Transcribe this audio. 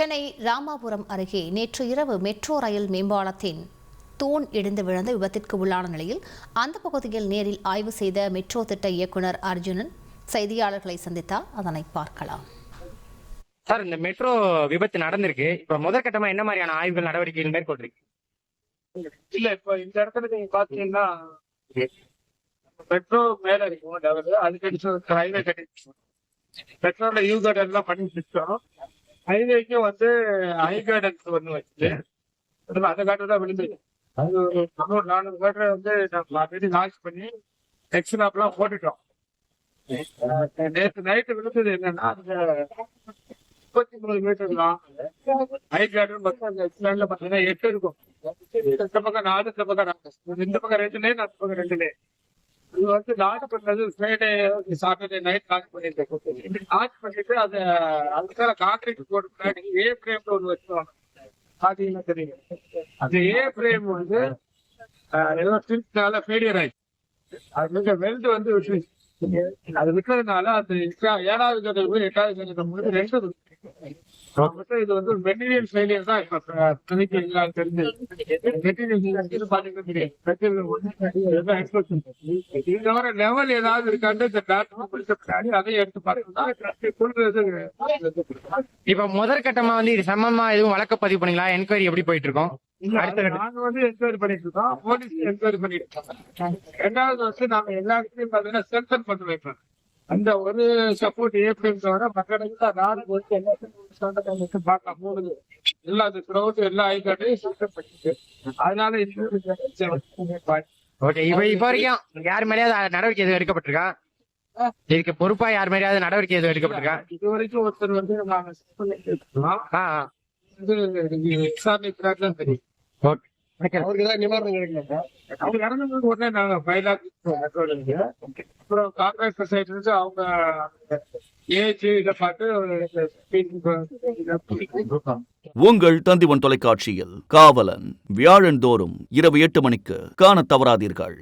சென்னை ராமாபுரம் அருகே நேற்று இரவு மெட்ரோ ரயில் மேம்பாலத்தின் தூண் இடிந்து விழுந்த விபத்திற்கு உள்ளான நிலையில் அந்த பகுதியில் நேரில் ஆய்வு செய்த மெட்ரோ திட்ட இயக்குனர் அர்ஜுனன் செய்தியாளர்களை சந்தித்தார். அதனை பார்க்கலாம். சார் இந்த மெட்ரோ விபத்து நடந்திருக்கு. இப்ப முதற்கட்டமா என்ன மாதிரியான ஆய்வுகள் நடவடிக்கைகள் மேற்கொண்டிருக்கு இல்ல இப்ப இந்த இடத்துல நீங்க பாத்தீங்கன்னா மெட்ரோ மேல இருக்கும் அதுக்கு ஹைவே கட்டிட்டு மெட்ரோல யூ கார்டு எல்லாம் பண்ணி ஹைவேக்கு வந்து ஹை கார்டன்ஸ் ஒன்று வச்சு அந்த காட்டு தான் விழுந்தது. அது ஒரு முந்நூறு நானூறு கார்டு வந்து நம்ம ஆல்ரெடி லான்ச் பண்ணி எக்ஸ்னாப்லாம் போட்டுட்டோம். நேற்று நைட்டு விழுந்தது என்னன்னா அந்த முப்பத்தி மூணு மீட்டர் தான் ஹை கார்டு மொத்தம் அந்த எக்ஸ்ட்ரால பார்த்தீங்கன்னா எட்டு இருக்கும். இந்த பக்கம் நாலு இந்த பக்கம் நாலு. இந்த பக்கம் ரெண்டு லேன் அந்த பக்கம் ரெண்டு லேன் இது வந்து லான்ச் பண்ணது ஃப்ரைடே சாட்டர்டே நைட் லான்ச் பண்ணிருக்கேன் லான்ச் பண்ணிட்டு அதை அதுக்கான கான்ட்ராக்ட் போட்டு முன்னாடி ஏ ஃப்ரேம் ஒன்று வச்சுருவாங்க. பாத்தீங்கன்னா தெரியும்? அந்த ஏ ஃப்ரேம் வந்து ஆஹ், ஏதோ ஸ்டில்ஸ்னால ஃபெயிலியர் ஆயிடுச்சு. அது வந்து வெல்ட் வந்து அது விட்டதுனால அந்த எக்ஸ்ட்ரா- ஏழாவது கதை எட்டாவது கதை முடிவு ரெண்டு இது வந்து மெட்டீரியல் ஃபெயிலியர் தான். இப்ப துணிக்கு எல்லாம் தெரிஞ்சு. மெட்டீரியல் பாத்தீங்கன்னா லெவல் ஏதாவது இருக்கான்னு இந்த டாக்டர் பிடிச்ச பின்னாடி அதை எடுத்து பார்த்தோம்னா இப்ப முதற்கட்டமா வந்து இது சம்பந்தமா எதுவும் வழக்கு பதிவு பண்ணீங்களா? என்கொயரி எப்படி போயிட்டு இருக்கோம்? நாங்க வந்து என்கொயரி பண்ணிட்டு இருக்கோம். போலீஸ் என்கொயரி பண்ணிட்டு இருக்காங்க ரெண்டாவது வந்து நாங்க எல்லா இடத்துலயும் பாத்தீங்கன்னா சென்சர் பண்ணி வைப்போம் அந்த ஒரு சப்போர்ட் ஏப்ரல் தவிர இடத்துல நாலு வந்து எல்லாத்தையும் பார்க்கலாம் மூணு எல்லா அந்த க்ரௌட் எல்லா ஐக்காட்டையும் சென்சர் பண்ணிட்டு அதனால ஓகே இப்ப இப்ப வரைக்கும் யார் மேலேயாவது நடவடிக்கை எதுவும் எடுக்கப்பட்டிருக்கா? இதுக்கு பொறுப்பா யார் மேலேயாவது நடவடிக்கை எதுவும் எடுக்கப்பட்டிருக்கா? இது வரைக்கும் ஒருத்தர் வந்து நாங்க set பண்ணிட்டு இருக்கோம். ஆ ஆ. இது விசாரணை தான் தெரியும் ஓகே அவருக்கு ஏதாவது நிவாரணம் கிடைக்கல அவங்க இறந்தது உடனே நாங்க ஃபைவ் லேக் அப்புறம் கான்ட்ராக்ட் சைட் இருந்து அவங்க ஏஜ் இதை பார்த்து உங்கள் தந்திவன் தொலைக்காட்சியில் காவலன் வியாழந்தோறும் இரவு எட்டு மணிக்கு காணத் தவறாதீர்கள்.